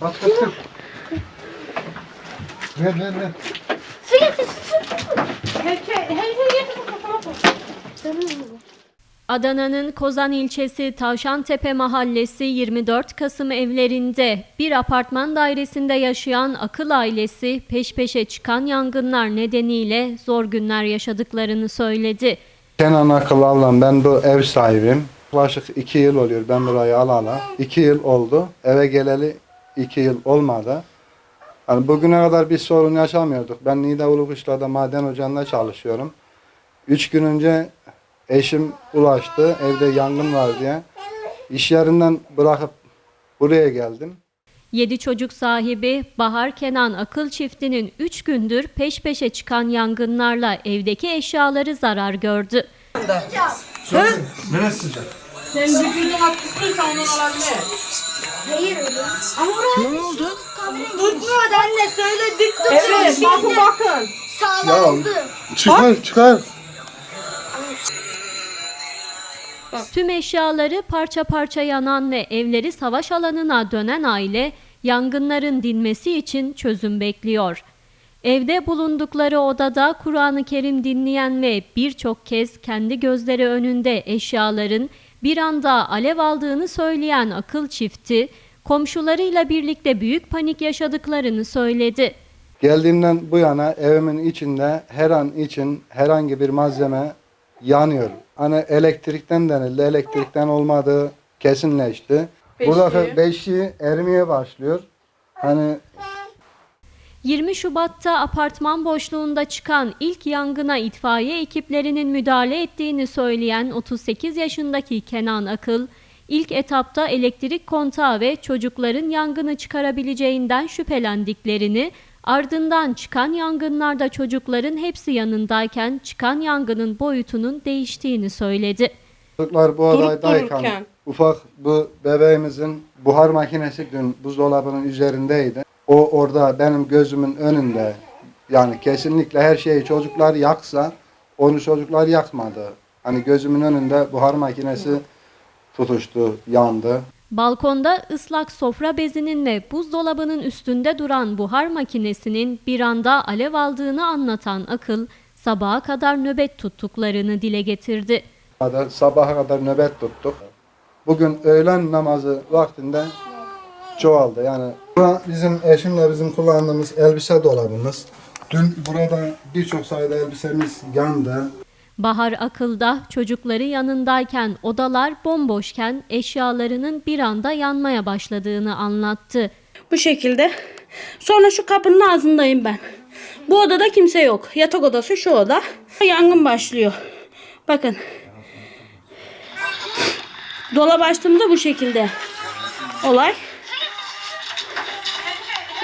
Bak bak bak. Ver ver ver. Su getir. Hey hey hey hey getir kafama koy. Adana'nın Kozan ilçesi Tavşantepe mahallesi 24 Kasım evlerinde bir apartman dairesinde yaşayan Akıl ailesi peş peşe çıkan yangınlar nedeniyle zor günler yaşadıklarını söyledi. Kenan Akıl'la ben bu ev sahibim. Yaklaşık iki yıl oluyor ben burayı alala. İki yıl oldu. Eve geleli iki yıl olmadı. Hani bugüne kadar bir sorun yaşamıyorduk. Ben Nida Ulukışla'da maden ocağında çalışıyorum. Üç gün önce eşim ulaştı. Evde yangın var diye. İş yerinden bırakıp buraya geldim. 7 çocuk sahibi Bahar Kenan Akıl çiftinin 3 gündür peş peşe çıkan yangınlarla evdeki eşyaları zarar gördü. Neresi sıcak? Sen vücudun atmışsın ondan olabilir. Hayır öyle. Ama orası tutmuyordu anne söyledik Evet tutmuyor. bakın bakın. Sağlandı. Çıkar çıkar. Tüm eşyaları parça parça yanan ve evleri savaş alanına dönen aile yangınların dinmesi için çözüm bekliyor. Evde bulundukları odada Kur'an-ı Kerim dinleyen ve birçok kez kendi gözleri önünde eşyaların bir anda alev aldığını söyleyen akıl çifti, komşularıyla birlikte büyük panik yaşadıklarını söyledi. Geldiğimden bu yana evimin içinde her an için herhangi bir malzeme yanıyor. Hani elektrikten denildi, elektrikten olmadığı kesinleşti. Beşiği. Buradaki beşiği erimeye başlıyor. Hani 20 Şubat'ta apartman boşluğunda çıkan ilk yangına itfaiye ekiplerinin müdahale ettiğini söyleyen 38 yaşındaki Kenan Akıl, ilk etapta elektrik kontağı ve çocukların yangını çıkarabileceğinden şüphelendiklerini, ardından çıkan yangınlarda çocukların hepsi yanındayken çıkan yangının boyutunun değiştiğini söyledi. çocuklar bu dururken. ufak bu bebeğimizin buhar makinesi dün buzdolabının üzerindeydi. O orada benim gözümün önünde yani kesinlikle her şeyi çocuklar yaksa onu çocuklar yakmadı. Hani gözümün önünde buhar makinesi tutuştu, yandı. Balkonda ıslak sofra bezinin ve buzdolabının üstünde duran buhar makinesinin bir anda alev aldığını anlatan Akıl, sabaha kadar nöbet tuttuklarını dile getirdi. sabaha kadar nöbet tuttuk. Bugün öğlen namazı vaktinde çoğaldı. Yani bizim eşimle bizim kullandığımız elbise dolabımız. Dün burada birçok sayıda elbisemiz yandı. Bahar Akıl'da çocukları yanındayken odalar bomboşken eşyalarının bir anda yanmaya başladığını anlattı. Bu şekilde. Sonra şu kapının ağzındayım ben. Bu odada kimse yok. Yatak odası şu oda. Yangın başlıyor. Bakın. Dolap açtığımda bu şekilde. Olay.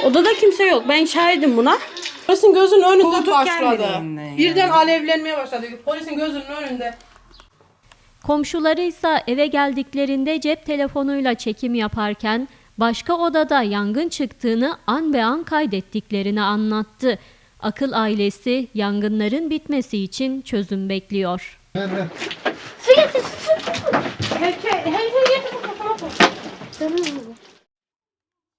Odada kimse yok. Ben şahidim buna. Polisin gözünün önünde Koltuk başladı. kendiliğinden yani. Birden alevlenmeye başladı. Polisin gözünün önünde. Komşuları ise eve geldiklerinde cep telefonuyla çekim yaparken başka odada yangın çıktığını an be an kaydettiklerini anlattı. Akıl ailesi yangınların bitmesi için çözüm bekliyor. Su getir. Hey hey hey hey getir kafama koy. Su.